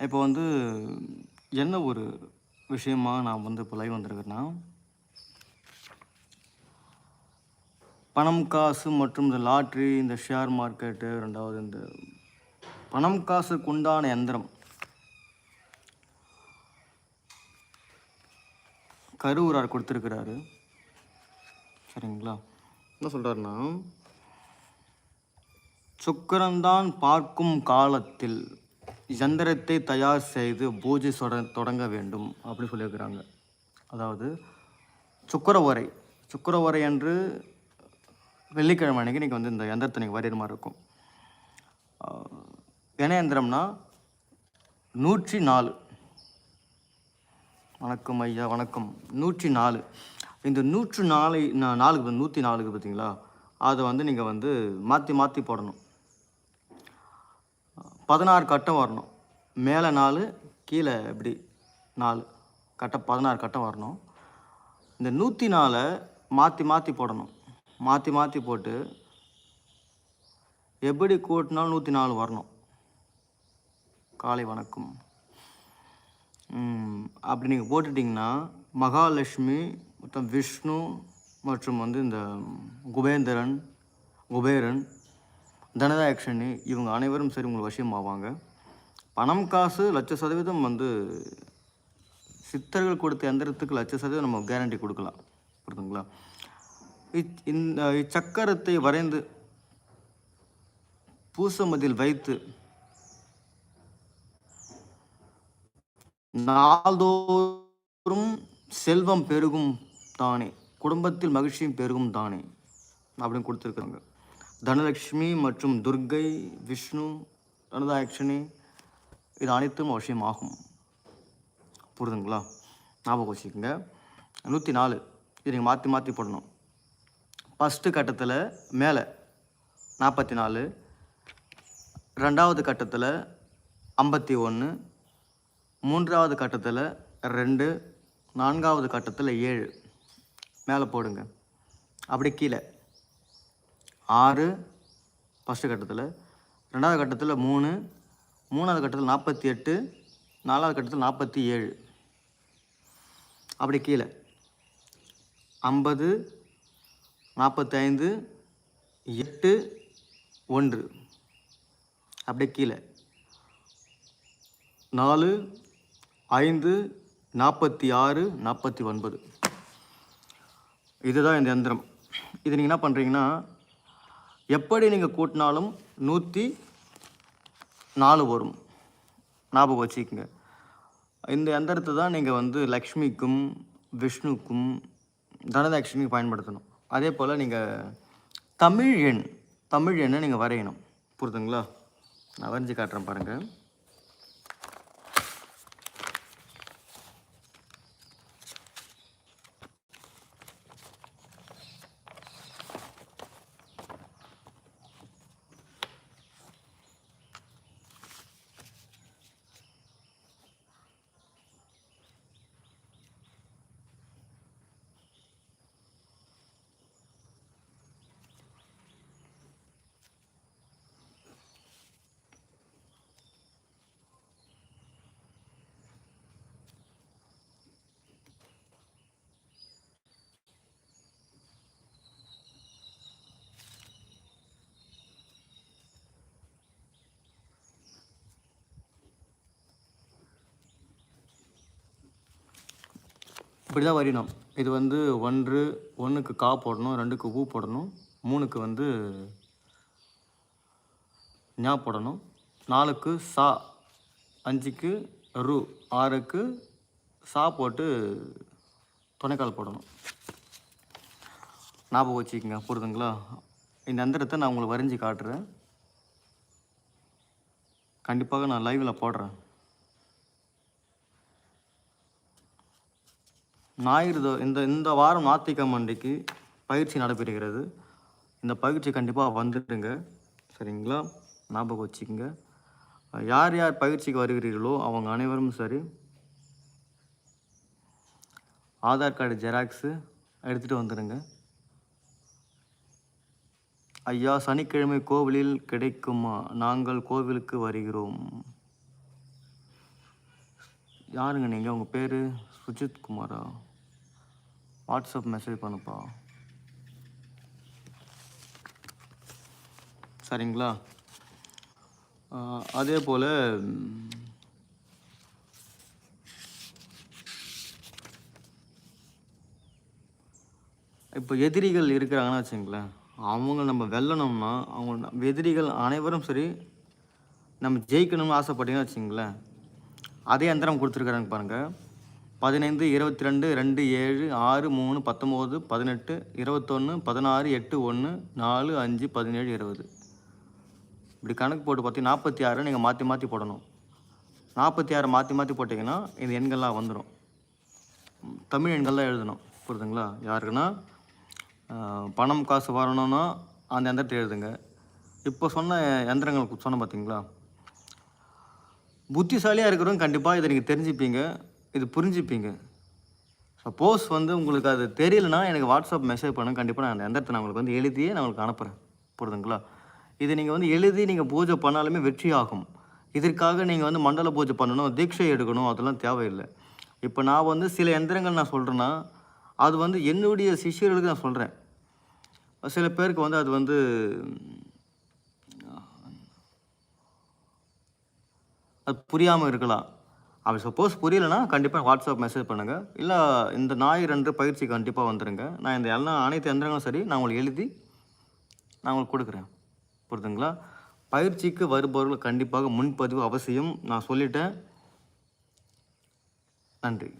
இப்போ வந்து என்ன ஒரு விஷயமா நான் வந்து இப்போ லைவ் வந்திருக்கேன்னா பணம் காசு மற்றும் இந்த லாட்ரி இந்த ஷேர் மார்க்கெட்டு ரெண்டாவது இந்த பணம் காசுக்கு உண்டான எந்திரம் கருவூரார் கொடுத்துருக்கிறாரு. சரிங்களா? என்ன சொல்கிறாருன்னா சுக்கரன்தான் பார்க்கும் காலத்தில் யந்திரத்தை தயார் செய்து பூஜை தொடங்க வேண்டும் அப்படி சொல்லியிருக்கிறாங்க. அதாவது சுக்கர உரை சுக்கர அன்று வெள்ளிக்கிழமை அன்றைக்கி நீங்கள் வந்து இந்த யந்திரத்தை நீங்கள் வரைகிற மாதிரி இருக்கும். ஆஹ், என்ன யந்திரம்னா நூற்றி நாலு. வணக்கம் ஐயா வணக்கம். நூற்றி நாலு. இந்த நூற்று நாலு நாலுக்கு நூற்றி நாலுக்கு பார்த்தீங்களா? அதை வந்து நீங்கள் வந்து மாற்றி மாற்றி போடணும். பதினாறு கட்டம் வரணும். மேலே நாலு கீழே இப்படி நாலு. கட்டம் பதினாறு கட்டம் வரணும். இந்த நூற்றி நாலை மாற்றி மாற்றி போடணும். மாற்றி மாற்றி போட்டு எப்படி கூட்டினாலும் நூற்றி நாலு வரணும். காலை வணக்கம். அப்படி நீங்கள் போட்டுட்டிங்கன்னா மகாலட்சுமி மொத்தம் விஷ்ணு மற்றும் வந்து இந்த குபேந்திரன் குபேரன் தனதா தனதாயக்ஷனி இவங்க அனைவரும் சரி உங்களுக்கு வசியமாவாங்க. பணம் காசு லட்ச சதவீதம் வந்து சித்தர்கள் கொடுத்த எந்திரத்துக்கு லட்ச சதவீதம் நம்ம கேரண்டி கொடுக்கலாம். புரியுதுங்களா? இச்- இந்த இச்சக்கரத்தை வரைந்து பூசமதில் வைத்து நாள்தோறும் செல்வம் பெருகும் தானே குடும்பத்தில் மகிழ்ச்சியும் பெருகும் தானே அப்படின்னு கொடுத்துருக்காங்க தனலக்ஷ்மி மற்றும் துர்கை விஷ்ணு தனதாயக்ஷனி இது அனைத்தும் அவசியமாகும். புரிதுங்களா? ஞாபகம் வச்சுக்கோங்க. நூற்றி நாலு. இது நீங்கள் மாற்றி மாற்றி போடணும். ஃபஸ்ட்டு கட்டத்தில் மேலே நாற்பத்தி நாலு. ரெண்டாவது கட்டத்தில் ஐம்பத்தி ஒன்று மூன்றாவது கட்டத்தில் ரெண்டு. நான்காவது கட்டத்தில் ஏழு. மேலே போடுங்க. அப்படி கீழே. ஆறு ஃபஸ்ட்டு கட்டத்தில். ரெண்டாவது கட்டத்தில் மூணு மூணாவது கட்டத்தில் நாற்பத்தி எட்டு நாலாவது கட்டத்தில் நாற்பத்தி ஏழு. அப்படி கீழே. ஐம்பது நாற்பத்தைந்து எட்டு ஒன்று. அப்படியே கீழே. நாலு ஐந்து நாற்பத்தி ஆறு நாற்பத்தி ஒன்பது. இதுதான் இந்த எந்திரம். இது நீங்கள் என்ன பண்ணுறீங்கன்னா எப்படி நீங்கள் கூட்டினாலும் நூற்றி நாலு வரும். ஞாபகம் வச்சுக்கோங்க. இந்த எந்திரத்தை தான் நீங்கள் வந்து லக்ஷ்மிக்கும் விஷ்ணுக்கும் தனலக்ஷ்மிக்கும் பயன்படுத்தணும். அதே போல் நீங்கள் தமிழ் எண் தமிழ் எண்ணை நீங்கள் வரையணும். புரிதுங்களா? நான் வரைஞ்சி காட்டுறேன் பாருங்கள் இப்படி தான் வரையணும் இது வந்து ஒன்று ஒன்றுக்கு கா போடணும் ரெண்டுக்கு ஊ போடணும் மூணுக்கு வந்து ஞா போடணும் நாலுக்கு சா அஞ்சுக்கு ரு ஆறுக்கு சா போட்டு துணைக்கால் போடணும். ஞாபகம் வச்சுக்கோங்க புரிதுங்களா? இந்த அந்தரத்தை நான் உங்களுக்கு வரைஞ்சி காட்டுறேன். கண்டிப்பாக நான் லைவில் போடுறேன். ஞாயிறு இந்த இந்த வாரம் ஞாயிற்றுக்கிழமை அன்றைக்கு பயிற்சி நடைபெறுகிறது. இந்த பயிற்சி கண்டிப்பாக வந்துடுங்க. சரிங்களா? ஞாபகம் வச்சுக்கோங்க. யார் யார் பயிற்சிக்கு வருகிறீர்களோ அவங்க அனைவரும் சரி. ஆதார் கார்டு ஜெராக்ஸு எடுத்துகிட்டு வந்துடுங்க. ஐயா சனிக்கிழமை கோவிலில் கிடைக்குமா? நாங்கள் கோவிலுக்கு வருகிறோம். யாருங்க நீங்கள் உங்கள் பேர்? சுஜித் குமாரா? வாட்ஸ்அப் மெசேஜ் பண்ணுப்பா. சரிங்களா? அதே போல் இப்போ எதிரிகள் இருக்கிறாங்கன்னு வச்சுங்களேன் அவங்க நம்ம வெல்லணும்னா அவங்க எதிரிகள் அனைவரும் சரி நம்ம ஜெயிக்கணும்னு ஆசைப்பட்டீங்கன்னு வச்சுங்களேன் அதே எந்திரம் கொடுத்துருக்குறாங்க பாருங்கள் பதினைந்து இருபத்தி ரெண்டு ரெண்டு ஏழு ஆறு மூணு பத்தொம்போது பதினெட்டு இருபத்தொன்று பதினாறு எட்டு ஒன்று நாலு அஞ்சு பதினேழு இருபது. இப்படி கணக்கு போட்டு பார்த்தீங்கன்னா நாற்பத்தி ஆறு நீங்கள் மாற்றி மாற்றி போடணும். நாற்பத்தி ஆறு மாற்றி மாற்றி போட்டிங்கன்னா இந்த எண்கள்லாம் வந்துடும் தமிழ் எண்கள் தான் எழுதணும். புரியுதுங்களா? யாருக்குன்னா பணம் காசு வரணும்னா அந்த எந்திரத்தை எழுதுங்க. இப்போ சொன்ன எந்திரங்கள் சொன்ன பார்த்தீங்களா? புத்திசாலியாக இருக்கிறவங்க கண்டிப்பாக இதை நீங்கள் தெரிஞ்சுப்பீங்க. இது புரிஞ்சுப்பீங்க. சப்போஸ் வந்து உங்களுக்கு அது தெரியலனா எனக்கு வாட்ஸ்அப் மெசேஜ் பண்ணுங்க. கண்டிப்பாக நான் அந்த எந்திரத்தை நான் உங்களுக்கு வந்து எழுதியே நான் உங்களுக்கு அனுப்புகிறேன் புரியுதுங்களா இது நீங்கள் வந்து எழுதி நீங்கள் பூஜை பண்ணாலுமே வெற்றி ஆகும் இதற்காக நீங்கள் வந்து மண்டல பூஜை பண்ணணும் தீட்சை எடுக்கணும் அதெல்லாம் தேவையில்லை. இப்போ நான் வந்து சில எந்திரங்கள் நான் சொல்கிறேன்னா அது வந்து என்னுடைய சிஷ்யர்களுக்கு நான் சொல்கிறேன் சில பேருக்கு வந்து அது வந்து அது புரியாமல் இருக்கலாம். அப்படி சப்போஸ் புரியலனா கண்டிப்பாக வாட்ஸ்அப் மெசேஜ் பண்ணுங்கள் இல்லை இந்த ஞாயிறு ரெண்டு பயிற்சி கண்டிப்பாக வந்துடுங்க நான் இந்த எல்லா அனைத்து எந்திரங்களும் சரி நான் உங்களுக்கு எழுதி நான் உங்களுக்கு கொடுக்குறேன். புரிதுங்களா? பயிற்சிக்கு வருபவர்கள் கண்டிப்பாக முன்பதிவு அவசியம். நான் சொல்லிட்டேன். நன்றி.